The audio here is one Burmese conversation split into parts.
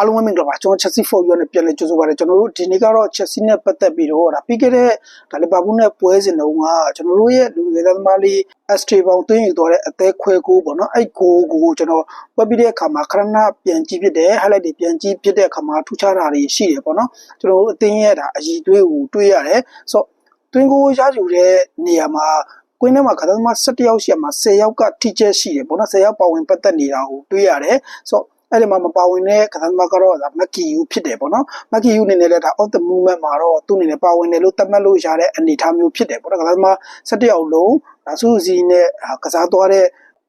အားလုံးပဲမင်္ဂလာပါကျွန်တော် Chelsea for you နဲ့ပြန်လည်ကြိုဆိုပါရစေကျွန်တော်တို့ဒီနေ့ကတော့ Chelsea နဲ့ပတ်သက်ပြီးတော့ဒါပြီးခဲ့တဲ့ဒါလီဗာပူးနဲ့ပွဲစဉ်တုန်းကကျွန်တော်တို့ရဲ့လူငယ်သမားလေး Esteban သွင်းယူသွားတဲ့အသေးခွဲကိုပေါ့နော်အဲ့ကိုကိုကျွန်တော်ဝက်ပြီးတဲ့အခါမှာခရဏပြန်ကြည့်ဖြစ်တယ် highlight တွေပြန်ကြည့်ဖြစ်တဲ့အခါမှာထူးခြားတာတွေရှိတယ်ပေါ့နော်ကျွန်တော်တို့အသင်းရဲ့ဒါအည်သွေးကိုတွေးရတယ်ဆိုတော့တွင်းကိုရယူတဲ့နေရာမှာကွင်းထဲမှာခသမား17ယောက်ရှိရမှာ10ယောက်ကထိကျက်ရှိတယ်ပေါ့နော်10ယောက်ပါဝင်ပတ်သက်နေတာကိုတွေးရတယ်ဆိုတော့ အဲ့ဒီမှာမပါဝင်တဲ့ကသမားကတော့ဒါမက်ကီယူဖြစ်တယ်ပေါ့နော်မက်ကီယူအနေနဲ့လည်းဒါ off the movement မှာတော့သူ့အနေနဲ့ပါဝင်တယ်လို့သတ်မှတ်လို့ရတဲ့အနေအထားမျိုးဖြစ်တယ်ပေါ့နော်ကသမား17ယောက်လုံးဒါစုစီနဲ့ကစားသွားတဲ့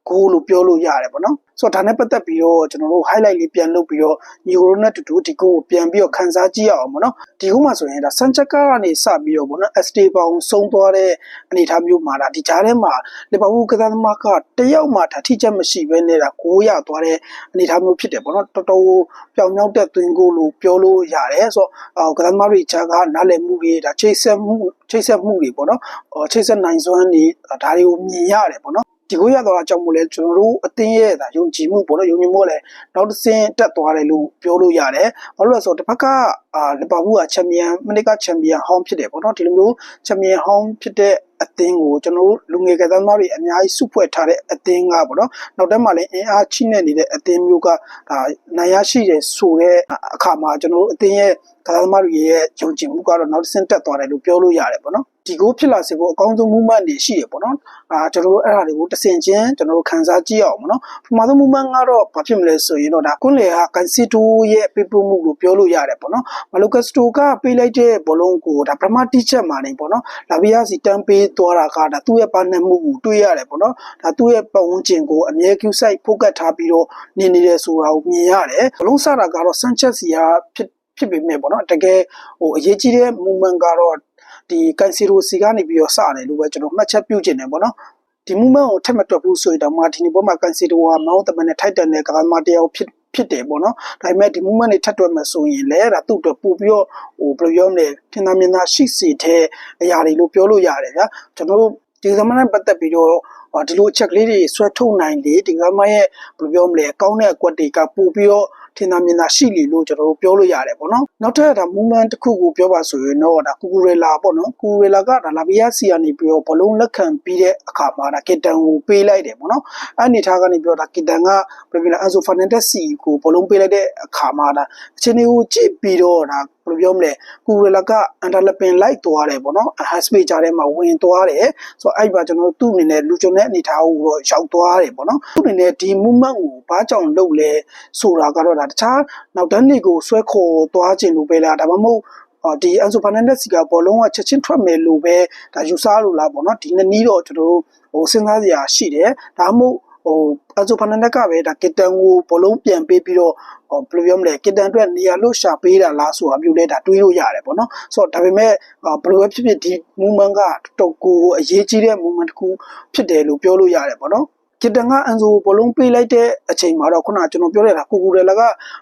ဂိုးလို့ပြောလို့ရတယ်ပေါ့နော်ဆိုတော့ဒါနဲ့ပတ်သက်ပြီးတော့ကျွန်တော်တို့ highlight လေးပြန်လုပ်ပြီးတော့ညီကိုရိုနဲ့တူတူဒီကိုပြန်ပြီးတော့ခန်းစားကြည့်ရအောင်ပေါ့နော်ဒီခုမှဆိုရင်ဒါဆန်ချက်ကာကနေစပြီးတော့ပေါ့နော် ST ပေါင်ဆုံးသွားတဲ့အနေအထားမျိုးမှာဒါဒီကြားထဲမှာလီဗာပူးကစားသမားကတယောက်မှဒါထိချက်မရှိဘဲနဲ့ဒါကိုရသွားတဲ့အနေအထားမျိုးဖြစ်တယ်ပေါ့နော်တော်တော်ပြောင်မြောက်တဲ့သွင်းကိုလို့ပြောလို့ရတယ်ဆိုတော့ကစားသမားတွေကြားကနားလည်မှုတွေဒါချိတ်ဆက်မှုချိတ်ဆက်မှုတွေပေါ့နော်ချိတ်ဆက်နိုင်စွမ်းတွေဒါတွေကိုမြင်ရတယ်ပေါ့နော် ဒီကိုရတော့အကြောင်းမို့လဲကျွန်တော်တို့အတင်းရဲ့ဒါယုံကြည်မှုပေါ့နော်ယုံကြည်မှုကလည်းနောက်တစ်ဆင့်တက်သွားတယ်လို့ပြောလို့ရတယ်ဘာလို့လဲဆိုတော့တစ်ဖက်ကအာလီဗာပူးကချန်ပီယံမနစ်ကချန်ပီယံဟောင်းဖြစ်တယ်ပေါ့နော်ဒီလိုမျိုးချန်ပီယံဟောင်းဖြစ်တဲ့ အသင်းကိုကျွန်တော်တို့လူငယ်ကစားသမားတွေအများကြီးစုဖွဲ့ထားတဲ့အသင်းကပေါ့နော်နောက်တက်မှလည်းအင်အားချိနဲ့နေတဲ့အသင်းမျိုးကဒါနိုင်ရရှိတယ်ဆိုတဲ့အခါမှာကျွန်တော်တို့အသင်းရဲ့ကစားသမားတွေရဲ့ယုံကြည်မှုကတော့နောက်တစ်ဆင့်တက်သွားတယ်လို့ပြောလို့ရတယ်ပေါ့နော်ဒီကိုဖြစ်လာစေဖို့အကောင်းဆုံး movement တွေရှိတယ်ပေါ့နော်အာကျွန်တော်တို့အဲ့ဒါတွေကိုတဆင်ချင်းကျွန်တော်တို့ခန်းစားကြည့်အောင်ပေါ့နော်ပထမဆုံး movement ကတော့ဘာဖြစ်မလဲဆိုရင်တော့ဒါကွန်းလေကကန်စီတိုရဲ့ပြပမှုကိုပြောလို့ရတယ်ပေါ့နော်မလိုကစတိုကပေးလိုက်တဲ့ဘောလုံးကိုဒါပထမတိချက်မှာနေပေါ့နော်လာဗီယာစီတန်းပေးသွားတာကဒါသူ့ရဲ့ပါနှံမှုကိုတွေးရတယ်ပေါ့နော်ဒါသူ့ရဲ့ပတ်ဝန်းကျင်ကိုအမြဲ Q site ဖိုကတ်ထားပြီးတော့နေနေတယ်ဆိုတာကိုမြင်ရတယ်ဘလုံးစတာကတော့ Sanchez စီကဖြစ်ဖြစ်ပေမဲ့ပေါ့နော်တကယ်ဟိုအရေးကြီးတဲ့ movement ကတော့ဒီကန်စီရိုစီကနေပြီးတော့စတယ်လို့ပဲကျွန်တော်မှတ်ချက်ပြုချင်တယ်ပေါ့နော်ဒီ movement ကိုထက်မတွက်ဘူးဆိုရင်တော့မာတီနီဘောမှာကန်စီရိုကမောင်းတမန်နဲ့ထိုက်တန်တဲ့ကမ္ဘာမှာတယောက်ဖြစ် ဖြစ်တယ်ပေါ့နော်ဒါပေမဲ့ဒီ movement တွေထပ်တွက်မယ်ဆိုရင်လည်းဒါသူ့အတွက်ပို့ပြီးတော့ဟိုဘယ်လိုပြောမလဲထင်သာမြင်သာရှိစေတဲ့အရာတွေလို့ပြောလို့ရတယ်ဗျာကျွန်တော်တို့ဒီကမ္ဘာနဲ့ပတ်သက်ပြီးတော့ဒီလိုအချက်ကလေးတွေဆွဲထုတ်နိုင်လေဒီကမ္ဘာရဲ့ဘယ်လိုပြောမလဲအကောင်းတဲ့အကွက်တွေကပို့ပြီးတော့ ထင်သာမြင်သာရှိလေလို့ကျွန်တော်တို့ပြောလို့ရတယ်ပေါ့နော်နောက်ထပ်ဒါ movement တစ်ခုကိုပြောပါဆိုရင်တော့ဒါကူကူရေလာပေါ့နော်ကူကူရေလာကဒါလာဗီယာစီကနေပြီးတော့ဘလုံးလက်ခံပြီးတဲ့အခါမှာဒါကီတန်ကိုပေးလိုက်တယ်ပေါ့နော်အဲ့အနေထားကနေပြီးတော့ဒါကီတန်ကဘယ်လိုလဲအန်ဆိုဖာနန်ဒက်စီကိုဘလုံးပေးလိုက်တဲ့အခါမှာဒါအချင်းတွေကိုကြည့်ပြီးတော့ဒါ ဘယ်လိုပြောမလဲကူရီလာကအန်တာလပင်လိုက်သွားတယ်ပေါ့နော်ဟတ်စပေဂျာထဲမှာဝင်သွားတယ်ဆိုတော့အဲ့ပါကျွန်တော်သူ့အနေနဲ့လူကြုံတဲ့အနေထားကိုတော့ရောက်သွားတယ်ပေါ့နော်သူ့အနေနဲ့ဒီ movement ကိုဘာကြောင့်လုပ်လဲဆိုတာကတော့ဒါတခြားနောက်တန်းတွေကိုဆွဲခေါ်သွားခြင်းလို့ပဲလားဒါမှမဟုတ်အော်ဒီအန်ဆိုဖာနန်ဒက်စီကဘောလုံးကချက်ချင်းထွက်မယ်လို့ပဲဒါယူဆလို့လားပေါ့နော်ဒီနှစ်နည်းတော့ကျွန်တော်တို့ဟိုစဉ်းစားစရာရှိတယ်ဒါမှမဟုတ် ဟိုအဇိုဖာနန်ဒက်ကပဲဒါကစ်တန်ကိုဘလုံးပြန်ပေးပြီးတော့ဟိုဘယ်လိုပြောမလဲကစ်တန်အတွက်နေရာလို့ရှာပေးတာလားဆိုတာမျိုးလဲဒါတွေးလို့ရတယ်ပေါ့နော်ဆိုတော့ဒါပေမဲ့ဘယ်လိုပဲဖြစ်ဖြစ်ဒီ movement ကတော်ကိုအရေးကြီးတဲ့ movement တစ်ခုဖြစ်တယ်လို့ပြောလို့ရတယ်ပေါ့နော်ကစ်တန်ကအန်ဆိုဘလုံးပေးလိုက်တဲ့အချိန်မှာတော့ခုနကကျွန်တော်ပြောရတာကိုကူရယ်လက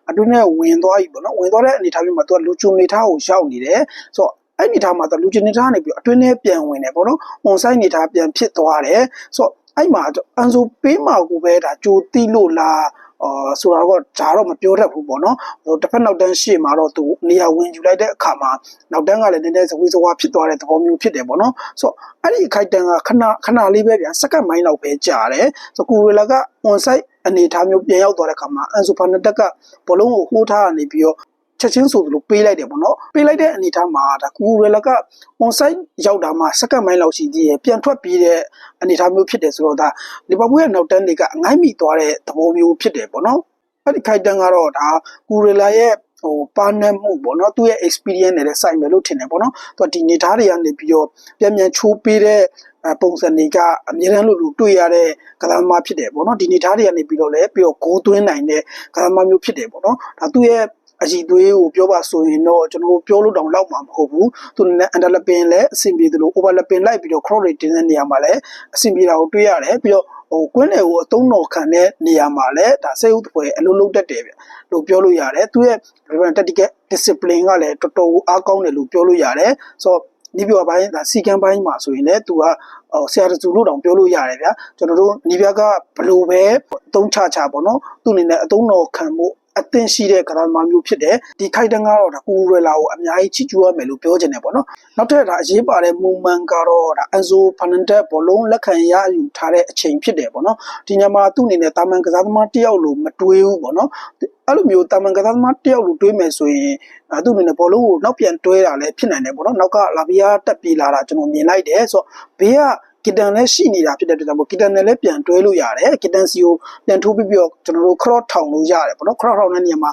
အတွင်းနဲ့ဝင်သွားပြီပေါ့နော်ဝင်သွားတဲ့အနေအထားမျိုးမှာသူကလူချုံနေထားကိုရောက်နေတယ်ဆိုတော့အဲ့ဒီထားမှာတော့လူချင်းနေထားနေပြီးအတွင်းထဲပြန်ဝင်တယ်ပေါ့နော်။ on site နေထားပြန်ဖြစ်သွားတယ်။ဆိုတော့ အဲ့မှာအန်ဆိုပေးမှာကိုပဲဒါကြိုတိလို့လားအာဆိုတာတော့ဂျာတော့မပြောတတ်ဘူးပေါ့နော်ဟိုတစ်ဖက်နောက်တန်းရှေ့မှာတော့သူနေရာဝင်ယူလိုက်တဲ့အခါမှာနောက်တန်းကလည်းနည်းနည်းဇဝေးဇဝါဖြစ်သွားတဲ့သဘောမျိုးဖြစ်တယ်ပေါ့နော်ဆိုတော့အဲ့ဒီအခိုက်တန်းကခဏခဏလေးပဲဗျာစက္ကန့်မိုင်းလောက်ပဲကြာတယ်ဆိုတော့ကိုရီလာက on site အနေထားမျိုးပြန်ရောက်သွားတဲ့အခါမှာအန်ဆိုဖာနတက်ကဘလုံးကိုဟိုးထားနေပြီးတော့ ချက်ချင်းဆိုသလိုပေးလိုက်တယ်ပေါ့နော်ပေးလိုက်တဲ့အနေထားမှာဒါကူရလက on site ရောက်တာမှစက္ကန့်မိုင်းလောက်ရှိသေးတယ်ပြန်ထွက်ပြေးတဲ့အနေထားမျိုးဖြစ်တယ်ဆိုတော့ဒါလီဗာပူးရဲ့နောက်တန်းတွေကအငိုင်းမိသွားတဲ့သဘောမျိုးဖြစ်တယ်ပေါ့နော်အဲ့ဒီခိုက်တန်းကတော့ဒါကူရလာရဲ့ဟိုပါနမှုပေါ့နော်သူ့ရဲ့ experience နဲ့လည်းဆိုင်မယ်လို့ထင်တယ်ပေါ့နော်သူကဒီနေသားတွေကနေပြီးတော့ပြန်ပြန်ချိုးပေးတဲ့ပုံစံတွေကအများရန်လို့လို့တွေ့ရတဲ့ကလာမဖြစ်တယ်ပေါ့နော်ဒီနေသားတွေကနေပြီးတော့လည်းပြီးတော့ဂိုးသွင်းနိုင်တဲ့ကလာမမျိုးဖြစ်တယ်ပေါ့နော်ဒါသူ့ရဲ့ အကြည့်သွေးကိုပြောပါဆိုရင်တော့ကျွန်တော်ပြောလို့တောင်လောက်မှာမဟုတ်ဘူးသူနဲ့အန်ဒလပင်လည်းအဆင်ပြေသလို overlapping လိုက်ပြီးတော့ cross rate တင်တဲ့နေရာမှာလည်းအဆင်ပြေတာကိုတွေ့ရတယ်ပြီးတော့ဟိုကွင်းလေကိုအသုံးတော်ခံတဲ့နေရာမှာလည်းဒါစိတ်ဥပွဲအလုံးလုံးတက်တယ်ဗျလို့ပြောလို့ရတယ်သူရဲ့ tactical discipline ကလည်းတော်တော်အားကောင်းတယ်လို့ပြောလို့ရတယ်ဆိုတော့နီးပြပိုင်းဒါစီကံပိုင်းမှာဆိုရင်လည်းသူကဟိုဆရာတူလို့တောင်ပြောလို့ရတယ်ဗျာကျွန်တော်တို့နီးပြကဘလို့ပဲအသုံးချချပေါ့နော်သူ့အနေနဲ့အသုံးတော်ခံဖို့ အသင်ရှိတဲ့ကစားသမားမျိုးဖြစ်တယ်ဒီခိုက်တန်းကတော့ဒါကိုရလာကိုအများကြီးချီးကျူးရမယ်လို့ပြောချင်တယ်ပေါ့နော်နောက်ထပ်ဒါအရေးပါတဲ့ movement ကတော့ဒါ Enzo Fernandez ဘောလုံးလက်ခံရယူထားတဲ့အချိန်ဖြစ်တယ်ပေါ့နော်ဒီညမှာသူ့အနေနဲ့တာမန်ကစားသမားတစ်ယောက်လို့မတွေးဘူးပေါ့နော်အဲ့လိုမျိုးတာမန်ကစားသမားတစ်ယောက်လို့တွေးမယ်ဆိုရင်အဲသူ့အနေနဲ့ဘောလုံးကိုနောက်ပြန်တွဲတာလည်းဖြစ်နိုင်တယ်ပေါ့နော်နောက်ကလာဗီယာတက်ပြေးလာတာကျွန်တော်မြင်လိုက်တယ်ဆိုတော့ဘေးက ကီတန်လည်းရှိနေတာဖြစ်တဲ့အတွက်ကြောင့်မို့ကီတန်နဲ့လည်းပြန်တွဲလို့ရတယ်ကီတန်စီကိုပြန်ထိုးပြီးပြီးတော့ကျွန်တော်တို့ cross ထောင်လို့ရတယ်ပေါ့နော် cross ထောင်တဲ့နေရာမှာ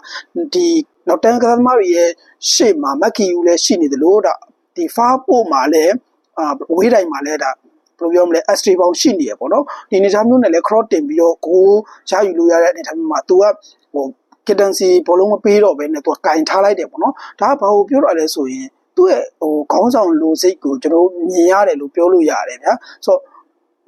ဒီနောက်တန်းကစားသမားတွေရဲ့ရှေ့မှာမက်ကီယူလည်းရှိနေတယ်လို့ဒါဒီဖားပို့မှာလည်းအာဝေးတိုင်းမှာလည်းဒါဘယ်လိုပြောမလဲ S3 ပေါင်းရှိနေရပေါ့နော်ဒီအနေအထားမျိုးနဲ့လည်း cross တင်ပြီးတော့ဂိုးရယူလို့ရတဲ့အနေအထားမျိုးမှာ तू ကဟိုကီတန်စီဘောလုံးမပေးတော့ဘဲနဲ့ तू ကင်ထားလိုက်တယ်ပေါ့နော်ဒါကဘာကိုပြောရလဲဆိုရင် သူ့ရဲ့ဟိုခေါင်းဆောင်လိုစိတ်ကိုကျွန်တော်မြင်ရတယ်လို့ပြောလို့ရတယ်ဗျာဆိုတော့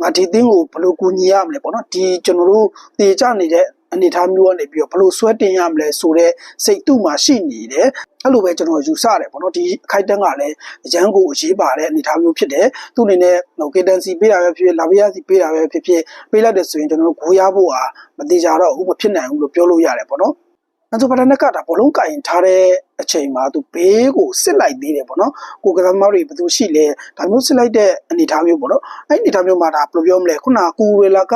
ငါဒီသင်းကိုဘယ်လိုကူညီရမလဲပေါ့နော်ဒီကျွန်တော်တို့တည်ကြနေတဲ့အနေအထားမျိုးကနေပြီးတော့ဘယ်လိုဆွဲတင်ရမလဲဆိုတော့စိတ်သူ့မှာရှိနေတယ်အဲ့လိုပဲကျွန်တော်ယူဆတယ်ပေါ့နော်ဒီအခိုက်တန်းကလည်းအရန်ကိုအရေးပါတဲ့အနေအထားမျိုးဖြစ်တယ်သူ့အနေနဲ့ဟိုကေတန်စီပေးတာပဲဖြစ်ဖြစ်လာဗီယာစီပေးတာပဲဖြစ်ဖြစ်ပေးလိုက်တဲ့ဆိုရင်ကျွန်တော်တို့ဂိုးရဖို့ဟာမတိကြတော့ဘူးမဖြစ်နိုင်ဘူးလို့ပြောလို့ရတယ်ပေါ့နော်အဲ့ဆိုပါတနက်ကဒါဘလုံးကင်ထားတဲ့ အချိန်မှာသူဘေးကိုစစ်လိုက်သေးတယ်ပေါ့နော်ကိုကစားသမားတွေဘယ်သူရှိလဲဒါမျိုးစစ်လိုက်တဲ့အနေအထားမျိုးပေါ့နော်အဲ့အနေအထားမျိုးမှာဒါဘယ်လိုပြောမလဲခုနကကူရီလာက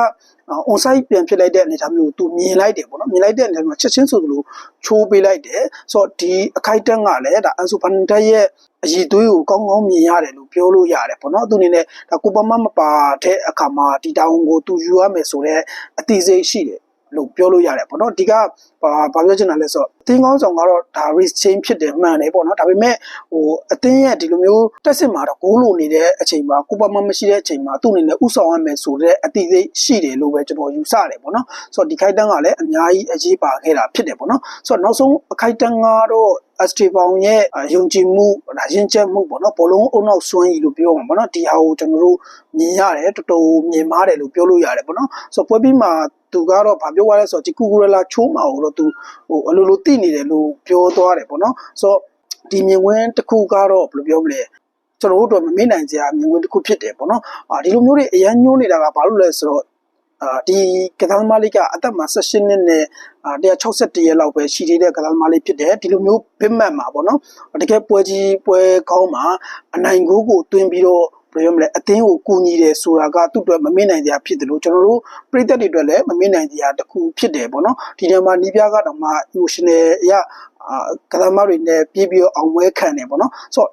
on site ပြန်ဖြစ်လိုက်တဲ့အနေအထားမျိုးကိုသူမြင်လိုက်တယ်ပေါ့နော်မြင်လိုက်တဲ့အနေအထားမျိုးချက်ချင်းဆိုသလိုချိုးပေးလိုက်တယ်ဆိုတော့ဒီအခိုက်တန်းကလည်းဒါအန်ဆူဖန်တက်ရဲ့အည်သွေးကိုကောင်းကောင်းမြင်ရတယ်လို့ပြောလို့ရတယ်ပေါ့နော်သူအနေနဲ့ဒါကိုပမမပါတဲ့အခါမှာဒီတောင်ကိုသူယူရမယ်ဆိုတော့အတိစိတ်ရှိတယ် လို့ပြောလို့ရတယ်ပေါ့နော်ဒီကဘာဘာပြောချင်တာလဲဆိုတော့အသင်းကောင်းဆောင်ကတော့ဒါ risk change ဖြစ်တယ်မှန်တယ်ပေါ့နော်ဒါပေမဲ့ဟိုအသင်းရဲ့ဒီလိုမျိုးတက်စစ်မှာတော့ဂိုးလိုနေတဲ့အချိန်မှာကိုပါမမရှိတဲ့အချိန်မှာသူ့အနေနဲ့ဥဆောင်ရမယ်ဆိုတဲ့အတိအသေးရှိတယ်လို့ပဲကျွန်တော်ယူဆတယ်ပေါ့နော်ဆိုတော့ဒီခိုက်တန်းကလည်းအများကြီးအရေးပါခဲ့တာဖြစ်တယ်ပေါ့နော်ဆိုတော့နောက်ဆုံးအခိုက်တန်းကတော့အစတီပေါင်ရဲ့ယုံကြည်မှုဒါရင်ကျက်မှုပေါ့နော်ဘောလုံးအုံနောက်ဆွမ်းရည်လို့ပြောမှာပေါ့နော်ဒီဟာကိုကျွန်တော်တို့မြင်ရတယ်တော်တော်မြင်မားတယ်လို့ပြောလို့ရတယ်ပေါ့နော်ဆိုတော့ပွဲပြီးမှာ သူကတော့ဗာပြောသွားလဲဆိုတော့ဒီကူကူရလာချိုးမှာကိုတော့သူဟိုအလိုလိုသိနေတယ်လို့ပြောသွားတယ်ပေါ့နော်ဆိုတော့ဒီမြင်ကွင်းတစ်ခုကတော့ဘယ်လိုပြောမလဲကျွန်တော်တို့တော့မမေ့နိုင်စရာမြင်ကွင်းတစ်ခုဖြစ်တယ်ပေါ့နော်အာဒီလိုမျိုးတွေအရန်ညှိုးနေတာကဘာလို့လဲဆိုတော့အာဒီကစားသမားလေးကအသက်မှာ16နှစ်နဲ့အာ161ရက်လောက်ပဲရှိသေးတဲ့ကစားသမားလေးဖြစ်တယ်ဒီလိုမျိုးဘစ်မတ်မှာပေါ့နော်တကယ်ပွဲကြီးပွဲကောင်းမှာအနိုင်ကိုကိုတွင်းပြီးတော့ ဘယ်လိုမလဲအသင်းကိုကူညီတယ်ဆိုတာကသူ့အတွက်မမေ့နိုင်စရာဖြစ်တယ်လို့ကျွန်တော်တို့ပြည်သက်တွေအတွက်လည်းမမေ့နိုင်စရာတစ်ခုဖြစ်တယ်ပေါ့နော်ဒီနေရာမှာနီးပြကတော့မှ emotional အရအာကစားသမားတွေနဲ့ပြေးပြီးတော့အောင်ပွဲခံတယ်ပေါ့နော်ဆိုတော့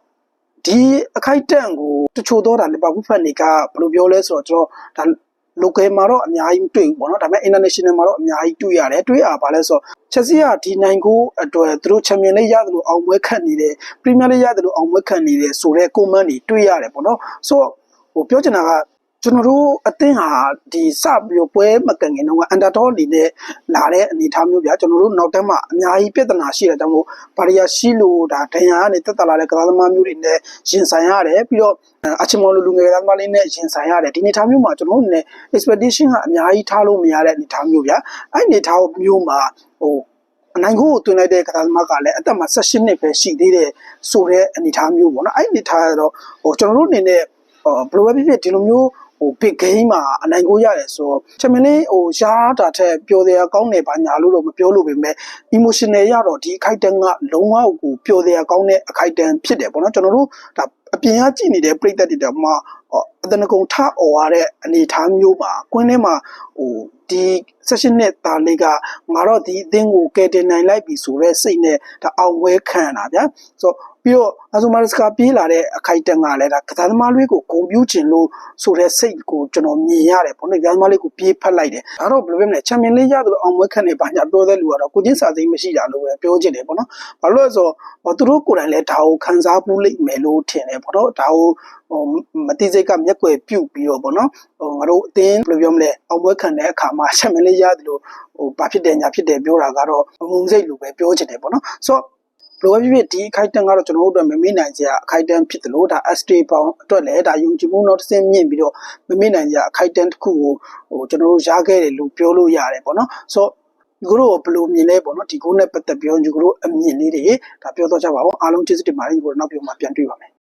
ဒီအခိုက်အတန့်ကိုတချို့တော့ဒါလီဗာပူးဖန်တွေကဘယ်လိုပြောလဲဆိုတော့ကျွန်တော်ဒါ local မှာတော့အများကြီးတွေ့ဘူးပေါ့နော်ဒါပေမဲ့ international မှာတော့အများကြီးတွေ့ရတယ်တွေ့ရပါလဲဆိုတော့ချက်စီကဒီနိုင်ကိုအတွက်သူတို့ချန်ပီယံလေးရတယ်လို့အောင်ပွဲခံနေတယ်ပရီးမီးယားလေးရတယ်လို့အောင်ပွဲခံနေတယ်ဆိုတော့ comment တွေတွေ့ရတယ်ပေါ့နော်ဆိုတော့ဟိုပြောချင်တာက ကျွန်တော်တို့အသင်းဟာဒီစပြီးတော့ပွဲမကန်ခင်တော့အန်တာတော့အနေနဲ့လာတဲ့အနေအထားမျိုးပြကျွန်တော်တို့နောက်တန်းမှာအများကြီးပြဿနာရှိတဲ့ကြောင့်မို့ဘာရီယာရှိလို့ဒါဒဏ်ရာကနေတက်တက်လာတဲ့ကစားသမားမျိုးတွေနဲ့ရင်ဆိုင်ရတယ်ပြီးတော့အချင်မော်လူလူငယ်ကစားသမားလေးနဲ့ရင်ဆိုင်ရတယ်ဒီအနေအထားမျိုးမှာကျွန်တော်တို့အနေနဲ့ expectation ကအများကြီးထားလို့မရတဲ့အနေအထားမျိုးဗျာအဲ့အနေအထားမျိုးမှာဟိုအနိုင်ကိုတွင်လိုက်တဲ့ကစားသမားကလည်းအသက်မှာ16နှစ်ပဲရှိသေးတယ်ဆိုတဲ့အနေအထားမျိုးပေါ့နော်အဲ့အနေအထားကတော့ဟိုကျွန်တော်တို့အနေနဲ့ဟို ဘယ်လိုပဲဖြစ်ဖြစ်ဒီလိုမျိုးဟို big game မှာအနိုင်ကိုရတယ်ဆိုတော့ချမင်းလေးဟိုရှားတာထက်ပျော်စရာကောင်းတယ်ဘာညာလို့တော့မပြောလို့ပေမဲ့ emotional ရတော့ဒီအခိုက်တန်းကလုံးဝကိုပျော်စရာကောင်းတဲ့အခိုက်တန်းဖြစ်တယ်ပေါ့နော်ကျွန်တော်တို့ဒါအပြင်ကကြည့်နေတဲ့ပြည်သက်တွေတော့မှအတနကုံထအော်ရတဲ့အနေအထားမျိုးမှာကွင်းထဲမှာဟိုဒီဆက်ရှင်နဲ့ဒါလေးကငါတော့ဒီအသင်းကိုကယ်တင်နိုင်လိုက်ပြီဆိုတော့စိတ်နဲ့ဒါအောင်ဝဲခံတာဗျာဆိုတော့ ပြီးတော့အဇူမာစကာပြေးလာတဲ့အခိုက်တန်းကလည်းဒါကစားသမားလေးကိုဂုံပြူးခြင်းလို့ဆိုတဲ့စိတ်ကိုကျွန်တော်မြင်ရတယ်ပေါ့နော်ကစားသမားလေးကိုပြေးဖက်လိုက်တယ်ဒါတော့ဘယ်လိုပဲမလဲချန်ပီယံလိရတယ်လို့အောင်ဝဲခံနေပါညာပြောတဲ့လူကတော့ကိုချင်းစာသိမ်းမရှိတာလို့ပဲပြောချင်တယ်ပေါ့နော်ဘာလို့လဲဆိုတော့သူတို့ကိုယ်တိုင်လည်းဒါကိုခံစားဖို့လိမ့်မယ်လို့ထင်တယ်ပေါ့နော်ဒါကိုဟိုမတိစိတ်ကမျက်ွယ်ပြုတ်ပြီးတော့ပေါ့နော်ဟိုငါတို့အတင်းဘယ်လိုပြောမလဲအောင်ပွဲခံတဲ့အခါမှာချန်ပီယံလိရတယ်လို့ဟိုဘာဖြစ်တယ်ညာဖြစ်တယ်ပြောတာကတော့ငုံစိတ်လို့ပဲပြောချင်တယ်ပေါ့နော်ဆိုတော့ ဘယ်လိုပဲဖြစ်ဖြစ်ဒီအခိုက်တန်းကတော့ကျွန်တော်တို့အတွက်မမေ့နိုင်စရာအခိုက်တန်းဖြစ်တယ်လို့ဒါ ST ပေါင်းအတွက်လည်းဒါယုံကြည်မှုတော့တစ်ဆင့်မြင့်ပြီးတော့မမေ့နိုင်စရာအခိုက်တန်းတစ်ခုကိုဟိုကျွန်တော်တို့ရခဲ့တယ်လို့ပြောလို့ရတယ်ပေါ့နော်ဆိုတော့ဒီကိုတော့ဘယ်လိုမြင်လဲပေါ့နော်ဒီကိုနဲ့ပတ်သက်ပြီးတော့ဒီကိုတို့အမြင်လေးတွေဒါပြောတော့ကြပါဦးအားလုံးကျေးဇူးတင်ပါတယ်ဒီကိုနောက်ပြောမှပြန်တွေ့ပါမယ်